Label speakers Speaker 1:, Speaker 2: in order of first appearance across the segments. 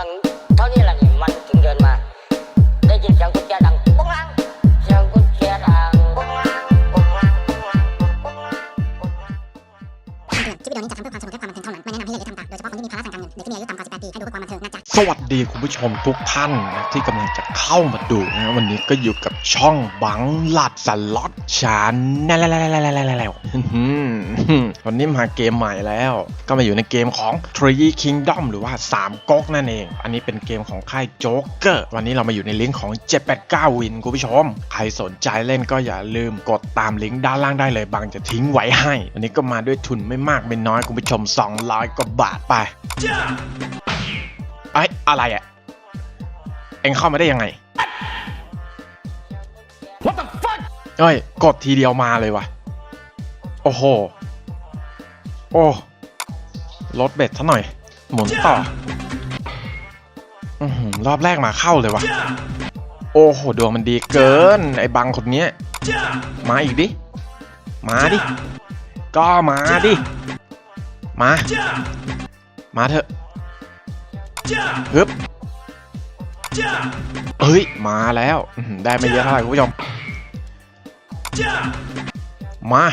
Speaker 1: ันเท่านี้แหละนี่มันถึงเดินมา ได้ยินเสียงกุญแจดังปุ้งลังเสียงกุญแจดังปุ้งลังปุ้งลังปุ้งลังปุ้งลังปุ้งลัง
Speaker 2: คำเตือนคลิปวิดีโอนี้จัดทำเพื่อความสนุกและความบันเทิงเท่านั้น ไม่แนะนำให้เล่นหรือทำตาม โดยเฉพาะคนที่มีภาระทางการเงินหรือที่มีอายุต่ำกว่า18ปี ให้ดูเพื่อความบันเทิงนะ
Speaker 3: สวัสดีคุณผู้ชมทุกท่านนะที่กำลังจะเข้ามาดูนะวันนี้ก็อยู่กับช่องบังหลัดสล็อตชานนั่นแล้ววันนี้มาเกมใหม่แล้ว ก็มาอยู่ในเกมของ Three Kingdom หรือว่า 3ก๊กนั่นเอง อันนี้เป็นเกมของค่ายโจ๊กเกอร์วันนี้เรามาอยู่ในลิงก์ของ 789วินคุณผู้ชม ใครสนใจเล่นก็อย่าลืมกดตามลิงก์ด้านล่างได้เลยบังจะทิ้งไว้ให้ วันนี้ก็มาด้วยทุนไม่มากไม่น้อยคุณผู้ชม 200กว่าบาทไป ไอ้ยอะไรอะเอ็งเข้ามาได้ยังไง What the fuck เอ้ย กดทีเดียวมาเลยวะโอ้โห โอ้ลดเบ็ดซะหน่อย หมุนต่ออือหือรอบแรกมาเข้าเลยวะโอ้โห ดวงมันดีเกิน ไอ้บังคนเนี้ย มาอีกดิ มาดิ ก็มาดิ มา มาเถอะ ฮึบเฮ้ย มาแล้วอื้อหือได้ไม่เยอะเท่าไหร่คุณผู้ชม มา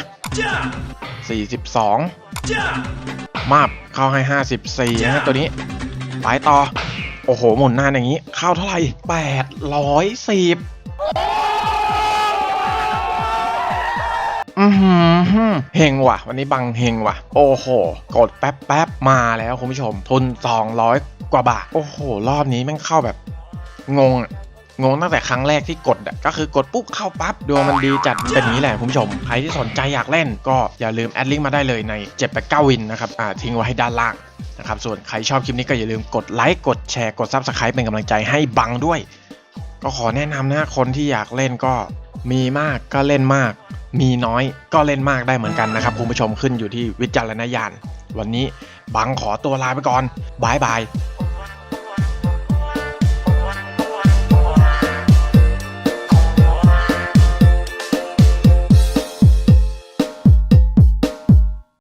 Speaker 3: 42 มาบเข้าให้ 54 นะฮะตัวนี้ ไปต่อ โอ้โห หมุนนานอย่างนี้ เข้าเท่าไหร่ 810อือหือเฮงว่ะ วันนี้บังเฮงว่ะ โอ้โห กดแป๊บแป๊บๆมาแล้วคุณผู้ชม ทุน 200 กว่าบาท โอ้โห รอบนี้แม่งเข้าแบบงงอะงงตั้งแต่ครั้งแรกที่กดอะก็คือกดปุ๊บเข้าปั๊บดวงมันดีจัดเป็นนี้แหละคุณผู้ชม ใครที่สนใจอยากเล่นก็อย่าลืมแอดลิงก์มาได้เลยใน789วินนะครับอ่าทิ้งไว้ให้ด้านล่างนะครับส่วนใครชอบคลิปนี้ก็อย่าลืมกดไลค์กดแชร์กด Subscribe เป็นกำลังใจให้บังด้วย ก็ขอแนะนำนะคนที่อยากเล่นก็มีมากก็เล่นมาก มีน้อยก็เล่นมากได้เหมือนกันนะครับคุณผู้ชมขึ้นอยู่ที่วิจารณญาณวันนี้บังขอตัวลาไปก่อนบายบาย